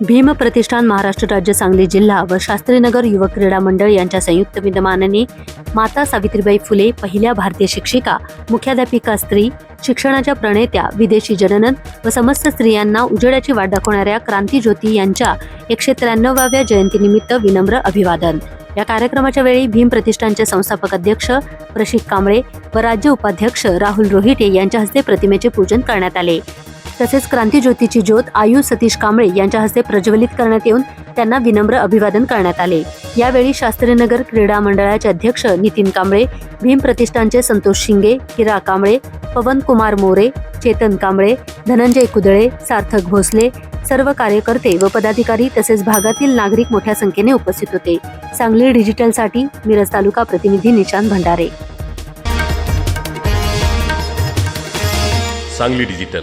भीम प्रतिष्ठान महाराष्ट्र राज्य सांगली जिल्हा व शास्त्रीनगर युवक क्रीडा मंडळ यांच्या संयुक्त विद्यमानाने माता सावित्रीबाई फुले पहिल्या भारतीय शिक्षिका मुख्याध्यापिका स्त्री शिक्षणाच्या प्रणेत्या विदेशी जननन व समस्त स्त्रियांना उजेडाची वाट दाखवणाऱ्या क्रांतीज्योती यांच्या एकशे त्र्याण्णवाव्या जयंतीनिमित्त विनम्र अभिवादन. या कार्यक्रमाच्या वेळी भीम प्रतिष्ठानचे संस्थापक अध्यक्ष प्रशिक कांबळे व राज्य उपाध्यक्ष राहुल रोहिटे यांच्या हस्ते प्रतिमेचे पूजन करण्यात आले. तसेच क्रांतीज्योतीची ज्योत आयु सतीश कांबळे यांच्या हस्ते प्रज्वलित करण्यात येऊन त्यांना विनम्र अभिवादन करण्यात आले. यावेळी शास्त्रीनगर क्रीडा मंडळाचे अध्यक्ष नितीन कांबळे भीम प्रतिष्ठानचे संतोष शिंगे हिरा कांबळे पवन कुमार मोरे चेतन कांबळे धनंजय कुदळे सार्थक भोसले सर्व कार्यकर्ते व पदाधिकारी तसेच भागातील नागरिक मोठ्या संख्येने उपस्थित होते. सांगली डिजिटलसाठी मिरज तालुका प्रतिनिधी निशांत भंडारे. सांगली डिजिटल.